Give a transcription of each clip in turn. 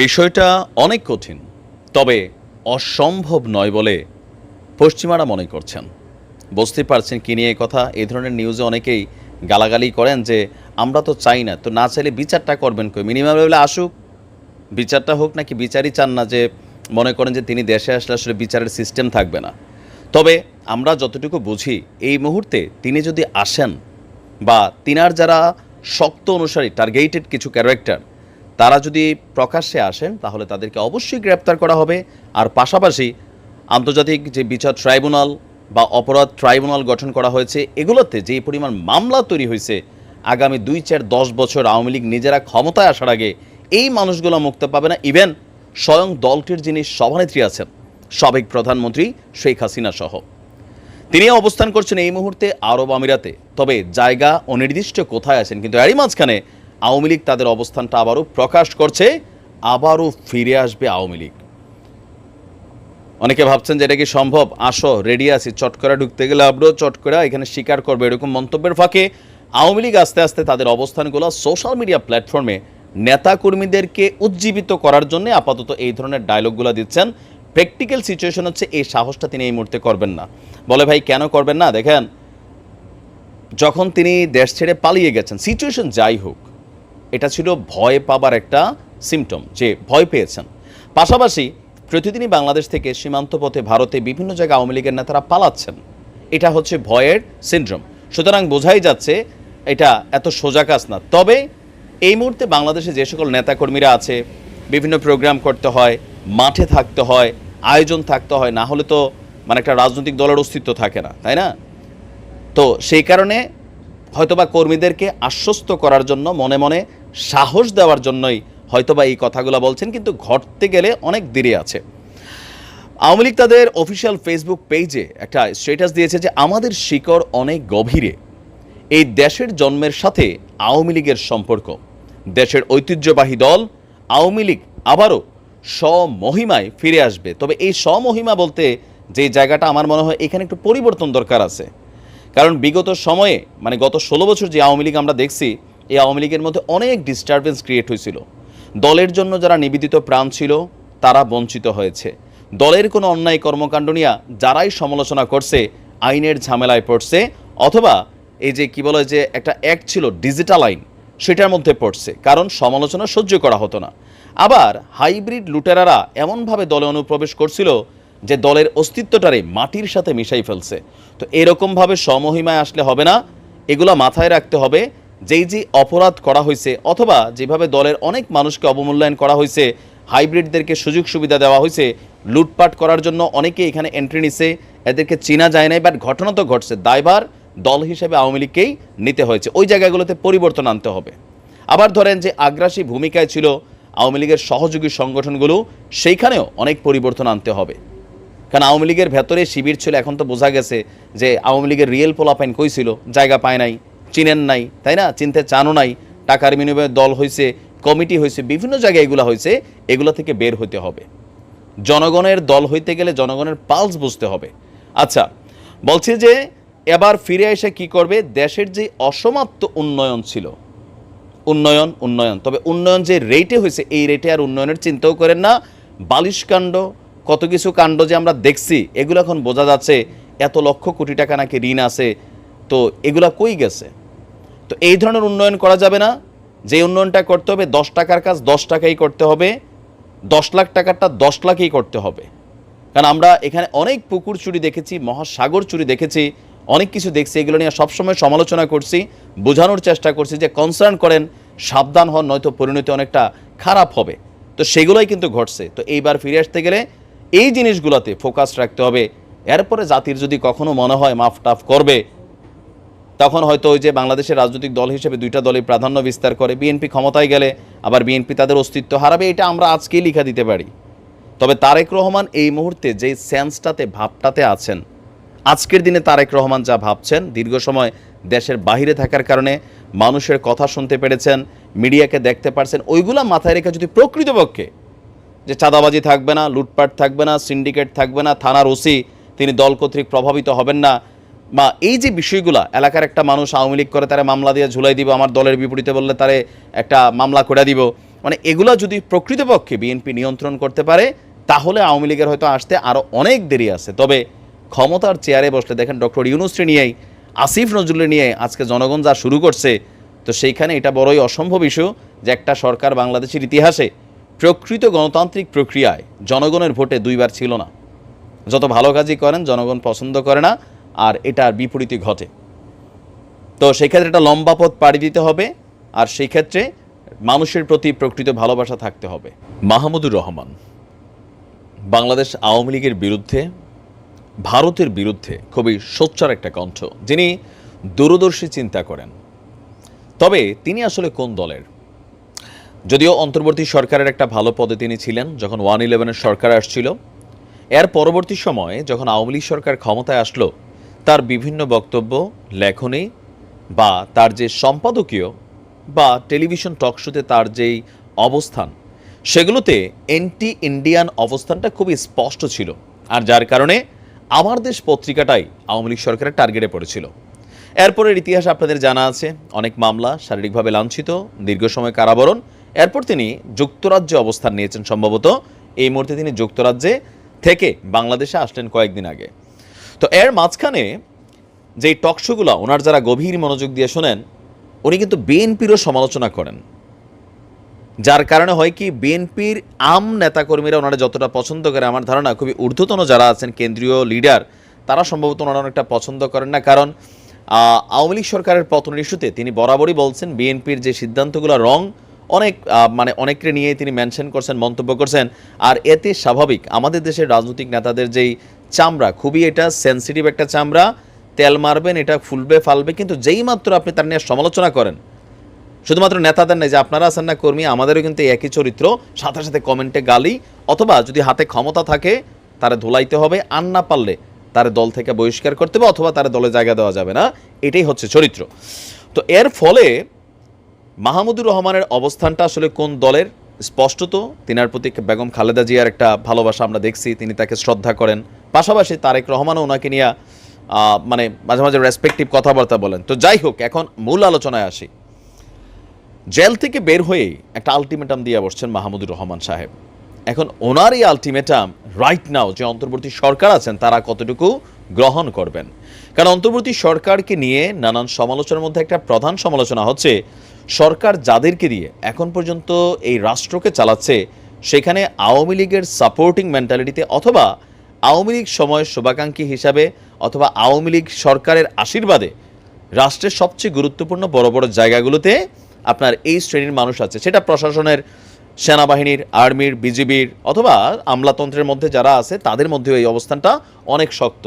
বিষয়টা অনেক কঠিন, তবে অসম্ভব নয় বলে পশ্চিমারা মনে করছেন। বুঝতে পারছেন কি নিয়ে কথা। এই ধরনের নিউজে অনেকেই গালাগালি করেন যে, আমরা তো চাই না, তো না চাইলে বিচারটা করবেন কই? মিনিমাম লেভেলে আসুক। বিচারটা হোক নাকি বিচারই চান না যে, মনে করেন যে তিনি দেশে আসলে আসলে বিচারের সিস্টেম থাকবে না। তবে আমরা যতটুকু বুঝি, এই মুহূর্তে তিনি যদি আসেন বা তিনার যারা শক্ত অনুসারী টার্গেটেড কিছু ক্যারেক্টার তারা যদি প্রকাশ্যে আসেন, তাহলে তাদেরকে অবশ্যই গ্রেপ্তার করা হবে। আর পাশাপাশি আন্তর্জাতিক যে বিচার ট্রাইব্যুনাল বা অপরাধ ট্রাইব্যুনাল গঠন করা হয়েছে, এগুলোতে যে পরিমাণ মামলা তৈরি হয়েছে, আগামী দুই চার দশ বছর আওয়ামী লীগ নিজেরা ক্ষমতায় আসার আগে, এই মানুষগুলো মুক্ত পাবে না। ইভেন স্বয়ং দলটির যিনি সভানেত্রী আছেন, সাবেক প্রধানমন্ত্রী শেখ হাসিনা সহ। তিনি অবস্থান করছেন এই মুহূর্তে আরব আমিরাতে। তবে জায়গা অনির্দিষ্ট কোথায় আছেন? কিন্তু এরই মাঝখানে আওয়ামী লীগ তাদের অবস্থানটা আবারও প্রকাশ করছে, আবারও ফিরে আসবে আওয়ামী লীগ। অনেকে ভাবছেন যে এটা কি সম্ভব? আসো রেডি আছি। চট করে ঢুকতে গেলে আবারও চট করে এখানে স্বীকার করবে এরকম মন্তব্যের ফাঁকে আওয়ামী লীগ আস্তে আস্তে তাদের অবস্থানগুলো সোশ্যাল মিডিয়া প্ল্যাটফর্মে নেতাকর্মীদেরকে উজ্জীবিত করার জন্য আপাতত এই ধরনের ডায়লগগুলো দিচ্ছেন। প্র্যাকটিক্যাল সিচুয়েশন হচ্ছে, এই সাহসটা তিনি এই মুহূর্তে করবেন না। বলে, ভাই, কেন করবেন না? দেখেন, যখন তিনি দেশ ছেড়ে পালিয়ে গেছেন সিচুয়েশন যাই হোক এটা ছিল ভয় পাবার একটা সিমটম যে ভয় পেয়েছেন। পাশাপাশি প্রতিদিনই বাংলাদেশ থেকে সীমান্ত পথে ভারতে বিভিন্ন জায়গায় আওয়ামী লীগের নেতারা পালাচ্ছেন। এটা হচ্ছে ভয়ের সিনড্রোম সুতরাং বোঝাই যাচ্ছে এটা এত সোজা কাজ না। তবে এই মুহূর্তে বাংলাদেশে যে সকল নেতাকর্মীরা আছে, বিভিন্ন প্রোগ্রাম করতে হয়, মাঠে থাকতে হয়, আয়োজন থাকতে হয়, না হলে তো মানে একটা রাজনৈতিক দলের অস্তিত্ব থাকে না, তাই না? তো সেই কারণে হয়তোবা কর্মীদেরকে আশ্বস্ত করার জন্য মনে মনে সাহস দেওয়ার জন্যই হয়তোবা এই কথাগুলো বলছেন, কিন্তু ঘটতে গেলে অনেক দেরি আছে। আওয়ামী লীগ তাদের অফিসিয়াল ফেসবুক পেজে একটা স্ট্যাটাস দিয়েছে যে আমাদের শিকড় অনেক গভীরে। এই দেশের জন্মের সাথে আওয়ামী লীগের সম্পর্ক। দেশের ঐতিহ্যবাহী দল আওয়ামী লীগ আবারও স্বমহিমায় ফিরে আসবে। তবে এই স্বমহিমা বলতে যে জায়গাটা আমার মনে হয় এখানে একটু পরিবর্তন দরকার আছে। কারণ বিগত সময়ে মানে গত ষোলো বছর যে আওয়ামী লীগ আমরা দেখছি এই আওয়ামী লীগের মধ্যে অনেক ডিস্টারবেন্স ক্রিয়েট হয়েছিল। দলের জন্য যারা নিবেদিত প্রাণ ছিল, তারা বঞ্চিত হয়েছে। দলের কোনো অন্যায় কর্মকাণ্ড নিয়ে যারাই সমালোচনা করছে, আইনের ঝামেলায় পড়ছে, অথবা এই যে কি বলে যে একটা অ্যাক্ট ছিল ডিজিটাল আইন, সেটার মধ্যে পড়ছে। কারণ সমালোচনা সহ্য করা হতো না। আবার হাইব্রিড লুটেরারা এমনভাবে দলে অনুপ্রবেশ করছিল যে দলের অস্তিত্বটারে মাটির সাথে মিশাই ফেলছে। তো এরকমভাবে সমহিমায় আসলে হবে না, এগুলা মাথায় রাখতে হবে। যেই যে অপরাধ করা হয়েছে অথবা যেভাবে দলের অনেক মানুষকে অবমূল্যায়ন করা হয়েছে হাইব্রিডদেরকে সুযোগ সুবিধা দেওয়া হয়েছে লুটপাট করার জন্য অনেকে এখানে এন্ট্রি নিছে, এদেরকে চেনা যায় নাই বাট ঘটনা তো ঘটছে। দায়ভার দল হিসেবে আওয়ামী লীগকেই নিতে হয়েছে। ওই জায়গাগুলোতে পরিবর্তন আনতে হবে। আবার ধরেন যে আগ্রাসী ভূমিকায় ছিল আওয়ামী লীগের সহযোগী সংগঠনগুলো, সেইখানেও অনেক পরিবর্তন আনতে হবে। কারণ আওয়ামী লীগের ভেতরে শিবির ছিল, এখন তো বোঝা গেছে যে আওয়ামী লীগের রিয়েল পোলাপাইন কই ছিল? জায়গা পায় নাই। চিনেন নাই, তাই না? চিনতে চানও নাই। টাকার বিনিময়ে দল হয়েছে কমিটি হয়েছে বিভিন্ন জায়গায় এগুলো হয়েছে এগুলো থেকে বের হতে হবে। জনগণের দল হইতে গেলে জনগণের পালস বুঝতে হবে। আচ্ছা বলছে যে এবার ফিরে এসে কি করবে? দেশের যে অসমাপ্ত উন্নয়ন ছিল, উন্নয়ন উন্নয়ন, তবে উন্নয়ন যে রেটে হয়েছে এই রেটে আর উন্নয়নের চিন্তাও করেন না। বালিশ কাণ্ড, কত কিছু কাণ্ড যে আমরা দেখছি, এগুলো এখন বোঝা যাচ্ছে, এত লক্ষ কোটি টাকা নাকি ঋণ আছে তো এগুলা কই গেছে? তো এই ধরনের উন্নয়ন করা যাবে না। যে উন্নয়নটা করতে হবে, দশ টাকার কাজ দশ টাকাই করতে হবে। দশ লাখ টাকারটা দশ লাখেই করতে হবে। কারণ আমরা এখানে অনেক পুকুর চুরি দেখেছি, মহাসাগর চুরি দেখেছি, অনেক কিছু দেখছি। এগুলো নিয়ে সবসময় সমালোচনা করছি, বোঝানোর চেষ্টা করছি যে কনসার্ন করেন, সাবধান হন, নয়তো পরিণতি অনেকটা খারাপ হবে। তো সেগুলোই কিন্তু ঘটছে। তো এইবার ফিরে আসতে গেলে এই জিনিসগুলোতে ফোকাস রাখতে হবে। এরপরে জাতির যদি কখনো মনে হয় মাফ টাফ করবে তখন হয়তো ওই যে বাংলাদেশের রাজনৈতিক দল হিসেবে দুইটা দলই প্রাধান্য বিস্তার করে। বিএনপি ক্ষমতায় গেলে আবার বিএনপি তাদের অস্তিত্ব হারাবে, এটা আমরা আজকেই লিখা দিতে পারি। তবে তারেক রহমান এই মুহূর্তে যেই সেন্সটাতে, ভাবটাতে আছেন, আজকের দিনে তারেক রহমান যা ভাবছেন, দীর্ঘ সময় দেশের বাহিরে থাকার কারণে মানুষের কথা শুনতে পেরেছেন, মিডিয়াকে দেখতে পারছেন, ওইগুলা মাথায় রেখে যদি প্রকৃতপক্ষে যে চাঁদাবাজি থাকবে না, লুটপাট থাকবে না, সিন্ডিকেট থাকবে না, থানার ওসি, তিনি দল কর্তৃক প্রভাবিত হবেন না বা এই যে বিষয়গুলা, এলাকার একটা মানুষ আওয়ামী লীগ করে তারা মামলা দিয়ে ঝুলাই দিব, আমার দলের বিপরীতে বললে তারে একটা মামলা করে দিব মানে এগুলা যদি প্রকৃতপক্ষে বিএনপি নিয়ন্ত্রণ করতে পারে, তাহলে আওয়ামী লীগের হয়তো আসতে আরও অনেক দেরি আছে। তবে ক্ষমতার চেয়ারে বসলে দেখেন ডক্টর ইউনুসরি নিয়েই আসিফ নজরুল নিয়ে আজকে জনগণ যা শুরু করছে, তো সেইখানে এটা বড়ই অসম্ভব ইস্যু যে একটা সরকার বাংলাদেশের ইতিহাসে প্রকৃত গণতান্ত্রিক প্রক্রিয়ায় জনগণের ভোটে দুইবার ছিল না। যত ভালো কাজই করেন, জনগণ পছন্দ করে না আর এটার বিপরীতই ঘটে। তো সেই ক্ষেত্রে একটা লম্বা পথ পাড়ি দিতে হবে আর সেই ক্ষেত্রে মানুষের প্রতি প্রকৃত ভালোবাসা থাকতে হবে। মাহমুদুর রহমান, বাংলাদেশ আওয়ামী লীগের বিরুদ্ধে, ভারতের বিরুদ্ধে খুবই সোচ্চার একটা কণ্ঠ। যিনি দূরদর্শী চিন্তা করেন। তবে তিনি আসলে কোন দলের? যদিও অন্তর্বর্তী সরকারের একটা ভালো পদে তিনি ছিলেন, যখন ওয়ান ইলেভেনের সরকার আসছিল। এর পরবর্তী সময়ে যখন আওয়ামী লীগ সরকার ক্ষমতায় আসলো তার বিভিন্ন বক্তব্য, লেখনী বা তার যে সম্পাদকীয় বা টেলিভিশন টক শোতে তার যেই অবস্থান, সেগুলোতে এন্টি ইন্ডিয়ান অবস্থানটা খুবই স্পষ্ট ছিল। আর যার কারণে আমার দেশ পত্রিকাটাই আওয়ামী লীগ সরকারের টার্গেটে পড়েছিল। এরপরের ইতিহাস আপনাদের জানা আছে। অনেক মামলা শারীরিকভাবে লাঞ্ছিত, দীর্ঘ সময় কারাবরণ। এরপর তিনি যুক্তরাজ্যে অবস্থান নিয়েছেন সম্ভবত। এই মুহূর্তে তিনি যুক্তরাজ্যে থেকে বাংলাদেশে আসলেন কয়েকদিন আগে। তো এর মাঝখানে যেই টকশোগুলো ওনার যারা গভীর মনোযোগ দিয়ে শোনেন, উনি কিন্তু বিএনপিরও সমালোচনা করেন। যার কারণে হয় কি, বিএনপির আম নেতাকর্মীরা ওনারা যতটা পছন্দ করে, আমার ধারণা খুবই ঊর্ধ্বতন যারা আছেন, কেন্দ্রীয় লিডার তারা সম্ভবত ওনারা অনেকটা পছন্দ করেন না। কারণ আওয়ামী লীগ সরকারের পতনের ইস্যুতে তিনি বরাবরই বলছেন, বিএনপির যে সিদ্ধান্তগুলো রং, অনেক মানে অনেককে নিয়ে তিনি মেনশন করছেন, মন্তব্য করছেন। আর এতে স্বাভাবিক, আমাদের দেশের রাজনৈতিক নেতাদের যেই চামড়া, খুবই এটা সেন্সিটিভ একটা চামড়া। তেল মারবেন, এটা ফুলবে, ফালবে, কিন্তু যেই মাত্র আপনি তার নিয়ে সমালোচনা করেন, শুধুমাত্র নেতাদের নেই যে আপনারা আছেন না, কর্মী, আমাদেরও কিন্তু একই চরিত্র, সাথে সাথে কমেন্টে গালি, অথবা যদি হাতে ক্ষমতা থাকে, তারা ধুলাইতে হবে, আর না পারলে তার দল থেকে বহিষ্কার করতে হবে, অথবা তার দলে জায়গা দেওয়া যাবে না, এটাই হচ্ছে চরিত্র। তো এর ফলে মাহমুদুর রহমানের অবস্থানটা আসলে কোন দলের? স্পষ্টত তিনার প্রতি বেগম খালেদা জিয়ার একটা ভালোবাসা আমরা দেখছি, তিনি তাকে শ্রদ্ধা করেন। পাশাপাশি তারেক রহমানও ওনাকে নিয়ে মানে মাঝে মাঝে রেসপেক্টিভ কথাবার্তা বলেন। তো যাই হোক, এখন মূল আলোচনায় আসি। জেল থেকে বের হয়েই একটা আলটিমেটাম দিয়ে বসছেন মাহমুদুর রহমান সাহেব। এখন ওনার এই আলটিমেটাম রাইট নাও যে অন্তর্বর্তী সরকার আছেন, তারা কতটুকু গ্রহণ করবেন? কারণ অন্তর্বর্তী সরকারকে নিয়ে নানান সমালোচনার মধ্যে একটা প্রধান সমালোচনা হচ্ছে সরকার যাদেরকে দিয়ে এখন পর্যন্ত এই রাষ্ট্রকে চালাচ্ছে, সেখানে আওয়ামী লীগের সাপোর্টিং মেন্টালিটিতে অথবা আওয়ামী লীগ সময়ের শুভাকাঙ্ক্ষী হিসাবে অথবা আওয়ামী লীগ সরকারের আশীর্বাদে রাষ্ট্রের সবচেয়ে গুরুত্বপূর্ণ বড় বড় জায়গাগুলোতে আপনার এই শ্রেণির মানুষ আছে। সেটা প্রশাসনের, সেনাবাহিনীর, আর্মির, বিজিবির অথবা আমলাতন্ত্রের মধ্যে যারা আছে, তাদের মধ্যেও এই অবস্থানটা অনেক শক্ত।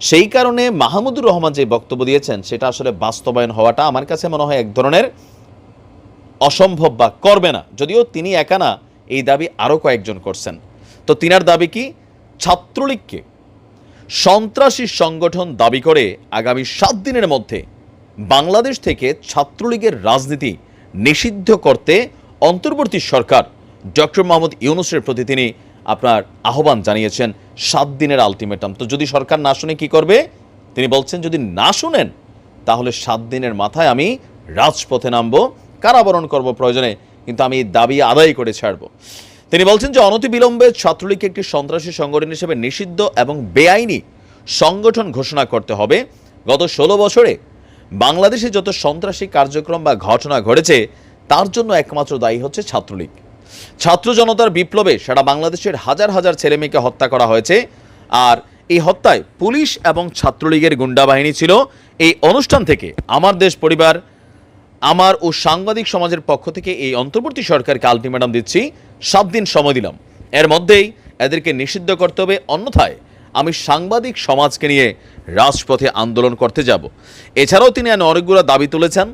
সেই কারণে মাহমুদুর রহমান যে বক্তব্য দিয়েছেন, সেটা আসলে বাস্তবায়ন হওয়াটা আমার কাছে মনে হয় এক ধরনের অসম্ভব বা করবে না। যদিও তিনি একা না, এই দাবি আরও কয়েকজন করছেন। তো তিনার দাবি কি? ছাত্রলীগকে সন্ত্রাসী সংগঠন দাবি করে আগামী সাত দিনের মধ্যে বাংলাদেশ থেকে ছাত্রলীগের রাজনীতি নিষিদ্ধ করতে অন্তর্বর্তী সরকার ডক্টর মোহাম্মদ ইউনুসের প্রতি তিনি আপনার আহ্বান জানিয়েছেন সাত দিনের আলটিমেটাম। তো যদি সরকার না শুনে কি করবে? তিনি বলছেন, যদি না শুনেন, তাহলে সাত দিনের মাথায় আমি রাজপথে নামবো। কারাবরণ করব প্রয়োজনে, কিন্তু আমি দাবি আদায় করে ছাড়ব। তিনি বলছেন যে অনতিবিলম্বে ছাত্রলীগকে একটি সন্ত্রাসী সংগঠন হিসেবে নিষিদ্ধ এবং বেআইনি সংগঠন ঘোষণা করতে হবে। গত ষোলো বছরে বাংলাদেশে যত সন্ত্রাসী কার্যক্রম বা ঘটনা ঘটেছে, তার জন্য একমাত্র দায়ী হচ্ছে ছাত্রলীগ। ছাত্র জনতার বিপ্লবে সারা বাংলাদেশের হাজার হাজার ছেলেমেয়েকে হত্যা করা হয়েছে। আর এই হত্যায় পুলিশ এবং ছাত্রলীগের গুন্ডা বাহিনী ছিল। এই অনুষ্ঠান থেকে আমার দেশ পরিবার আমার ও সাংবাদিক সমাজের পক্ষ থেকে এই অন্তর্বর্তী সরকারকে আলটিমেটাম দিচ্ছি, সাত দিন সময় দিলাম। এর মধ্যেই এদেরকে নিষিদ্ধ করতে হবে, অন্যথায় আমি সাংবাদিক সমাজকে নিয়ে রাজপথে আন্দোলন করতে যাব। এছাড়াও তিনি অনেকগুলো দাবি তুলেছেন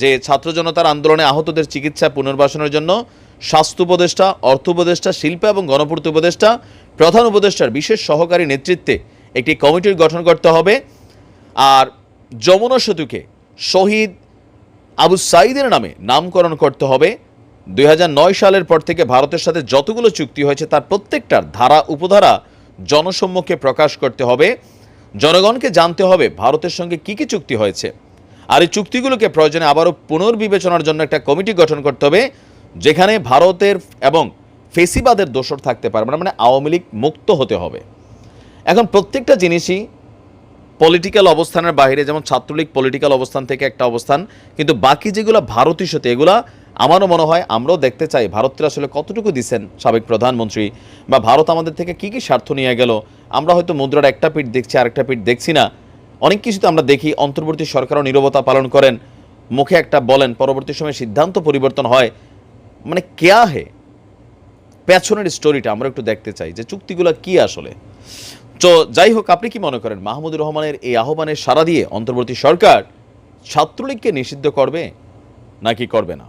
যে ছাত্র জনতার আন্দোলনে আহতদের চিকিৎসা পুনর্বাসনের জন্য স্বাস্থ্য উপদেষ্টা, অর্থ উপদেষ্টা, শিল্প এবং গণপূর্ত উপদেষ্টা, প্রধান উপদেষ্টার বিশেষ সহকারী নেতৃত্বে একটি কমিটির গঠন করতে হবে। আর যমুনা সেতুকে শহীদ আবু সাইদের নামে নামকরণ করতে হবে। দু হাজার নয় সালের পর থেকে ভারতের সাথে যতগুলো চুক্তি হয়েছে, তার প্রত্যেকটার ধারা উপধারা জনসম্মুখে প্রকাশ করতে হবে। জনগণকে জানতে হবে ভারতের সঙ্গে কি কি চুক্তি হয়েছে। আর এই চুক্তিগুলোকে প্রয়োজনে আবারও পুনর্বিবেচনার জন্য একটা কমিটি গঠন করতে হবে, যেখানে ভারতের এবং ফেসিবাদের দোষর থাকতে পারবে না মানে আওয়ামী লীগ মুক্ত হতে হবে। এখন প্রত্যেকটা জিনিসই পলিটিক্যাল অবস্থানের বাইরে, যেমন ছাত্রলীগ পলিটিক্যাল অবস্থান থেকে একটা অবস্থান, কিন্তু বাকি যেগুলো ভারত ইস্যুতে এগুলা আমারও মনে হয়, আমরাও দেখতে চাই ভারতের আসলে কতটুকু দিচ্ছেন সাবেক প্রধানমন্ত্রী, বা ভারত আমাদের থেকে কি কি স্বার্থ নিয়ে গেল, আমরা হয়তো মুদ্রার একটা পিঠ দেখছি আরেকটা পিঠ দেখছি না। অনেক কিছু তো আমরা দেখি, অন্তর্বর্তী সরকারও নীরবতা পালন করেন, মুখে একটা বলেন, পরবর্তী সময়ে সিদ্ধান্ত পরিবর্তন হয়। মানে কেয়া হে? পেছনের স্টোরিটা আমরা একটু দেখতে চাই, যে চুক্তিগুলো কি আসলে? তো যাই হোক, আপনি কি মনে করেন মাহমুদুর রহমানের এই আহ্বানের সাড়া দিয়ে অন্তর্বর্তী সরকার ছাত্রলীগকে নিষিদ্ধ করবে নাকি করবে না?